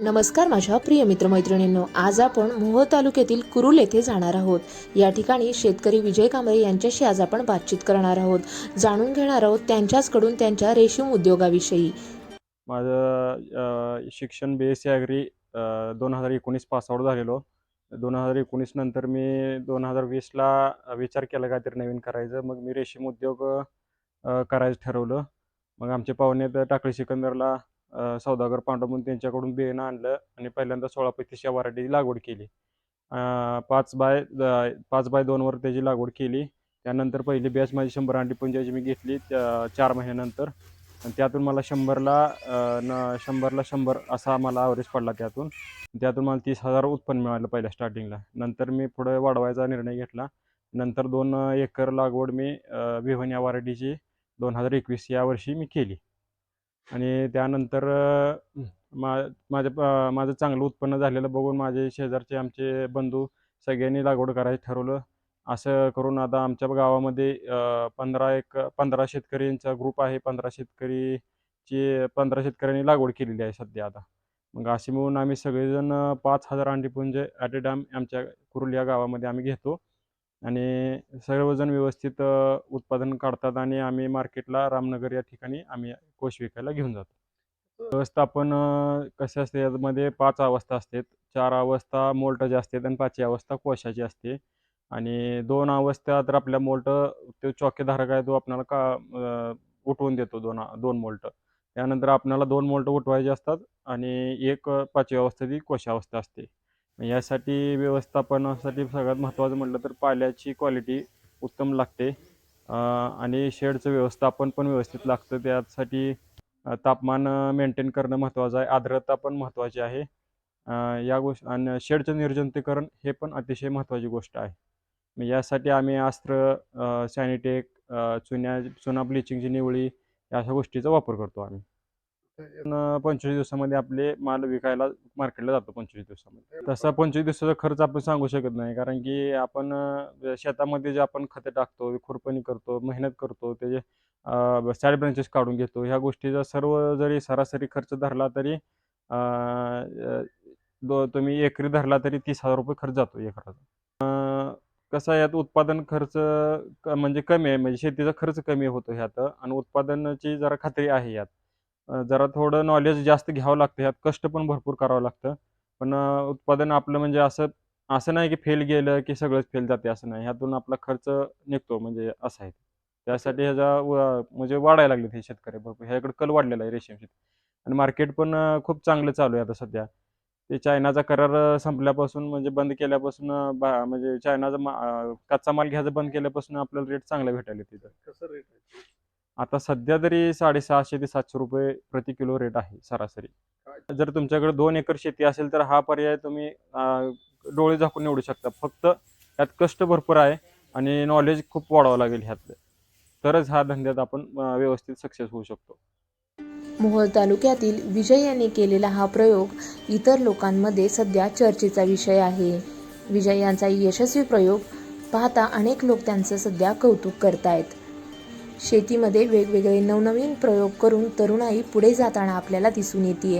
नमस्कार माझ्या प्रिय मित्रमैत्रिणींनो आज आपण मोह तालुक्यातील कुरुल येथे जाणार आहोत. या ठिकाणी शेतकरी विजय कांबळे यांच्याशी आज आपण बातचीत करणार आहोत. जाणून घेणार आहोत त्यांच्याचकडून त्यांच्या रेशीम उद्योगाविषयी. माझं शिक्षण बी एस सी ॲग्री दोन हजार एकोणीस पासआउट झालेलो. दोन हजार एकोणीस नंतर मी दोन हजार वीसला विचार केला काहीतरी नवीन करायचं. मग मी रेशीम उद्योग करायचं ठरवलं. मग आमचे पाहुणे तर टाकळी सिकंदरला सौदागर पांडव म्हणून त्यांच्याकडून बियाणं आणलं आणि पहिल्यांदा सोळा पस्तीस या व्हरायटीची लागवड केली. पाच बाय पाच बाय दोनवर त्याची लागवड केली. त्यानंतर पहिली बॅच माझी शंभर अंडी पुंजाची मी घेतली त्या चार महिन्यानंतर. आणि त्यातून मला शंभरला न शंभरला शंभर असा मला ॲव्हरेज पडला त्यातून. त्यातून मला तीस हजार उत्पन्न मिळालं पहिल्या स्टार्टिंगला नंतर मी पुढे वाढवायचा निर्णय घेतला. नंतर दोन एकर लागवड मी अ, या व्हरायटीची दोन हजार एकवीस या वर्षी मी केली. आणि त्यानंतर मा माझ्या माझं चांगलं उत्पन्न झालेलं बघून माझे शेजारचे आमचे बंधू सगळ्यांनी लागवड करायचं ठरवलं. असं करून आता आमच्या गावामध्ये पंधरा एक पंधरा शेतकऱ्यांचा ग्रुप आहे. पंधरा शेतकरीची पंधरा शेतकऱ्यांनी लागवड केलेली आहे सध्या आता. मग असे मिळून आम्ही सगळेजण पाच हजार अंडीपुंज ॲट अ टाइम आमच्या कुरुल या गावामध्ये आम्ही घेतो. आणि सर्वजण व्यवस्थित उत्पादन काढतात आणि आम्ही मार्केटला रामनगर या ठिकाणी आम्ही कोश विकायला घेऊन जातो. व्यवस्थापन कसे असते यामध्ये पाच अवस्था असतात. चार अवस्था मोल्टची असते आणि पाचवी अवस्था कोशाची असते. आणि दोन अवस्था तर आपल्या मोल्ट तो चौकीधारक आहे तो आपल्याला का उठवून देतो दोन दोन मोल्ट. त्यानंतर आपल्याला दोन मोल्ट उठवायचे असतात आणि एक पाचवी अवस्था ती कोशावस्था असते. यासाठी व्यवस्थापनासाठी सगळ्यात महत्त्वाचं म्हटलं तर पाल्याची क्वालिटी उत्तम लागते. आणि शेडचं व्यवस्थापन पण व्यवस्थित लागतं. त्यासाठी तापमान मेंटेन करणं महत्त्वाचं आहे. आर्द्रता पण महत्त्वाची आहे. या गोष्ट आणि शेडचं निर्जंतुकीकरण हे पण अतिशय महत्त्वाची गोष्ट आहे. मग यासाठी आम्ही अस्त्र सॅनिटेक चुन्या चुना ब्लिचिंगची निवळी या अशा गोष्टीचा वापर करतो आम्ही. पंचवीस दिवसामध्ये आपले माल विकायला मार्केटला जातो पंचवीस दिवसामध्ये. तसा पंचवीस दिवसाचा खर्च आपण सांगू शकत नाही कारण की आपण शेतामध्ये जे आपण खते टाकतो खुरपणी करतो मेहनत करतो त्याचे साईड ब्रांचेस काढून घेतो ह्या गोष्टीचा सर्व जरी सरासरी खर्च धरला तरी दो तुम्ही एकरी धरला तरी तीस हजार रुपये खर्च जातो एकराचा कसं यात उत्पादन खर्च म्हणजे कमी आहे म्हणजे शेतीचा खर्च कमी होतो ह्यात आणि उत्पादनाची जरा खात्री आहे यात. जरा थोडं नॉलेज जास्त घ्यावं लागतं. ह्यात कष्ट पण भरपूर करावं लागतं. पण उत्पादन आपलं म्हणजे असं असं नाही की फेल गेलं की सगळंच फेल जाते असं नाही. ह्यातून आपला खर्च निघतो म्हणजे असं आहे. त्यासाठी ह्याचा म्हणजे वाढायला लागले हे शेतकरी भरपूर. ह्याकडे कल वाढलेला आहे रेशीम शेती. आणि मार्केट पण खूप चांगलं चालू आहे आता सध्या. ते चायनाचा करार संपल्यापासून म्हणजे बंद केल्यापासून म्हणजे चायनाचा कच्चा माल घ्यायचं बंद केल्यापासून आपल्याला रेट चांगला भेटायला तिथं कसं रेट आहे? आता सध्या तरी साडेसहाशे ते सातशे रुपये प्रति किलो रेट आहे सरासरी. जर तुमच्याकडे दोन एकर शेती असेल तर हा पर्याय तुम्ही डोळे झाकून निवडू शकता. फक्त यात कष्ट भरपूर आहे आणि नॉलेज खूप वाढवावं लागेल ह्यातलं. तरच हा धंद्यात आपण व्यवस्थित सक्सेस होऊ शकतो. मोहोळ तालुक्यातील विजय यांनी केलेला हा प्रयोग इतर लोकांमध्ये सध्या चर्चेचा विषय आहे. विजय यांचा यशस्वी प्रयोग पाहता अनेक लोक त्यांचं सध्या कौतुक करतायत. शेतीमध्ये वेगवेगळे नवनवीन प्रयोग करून तरुणाई पुढे जाताना आपल्याला दिसून येते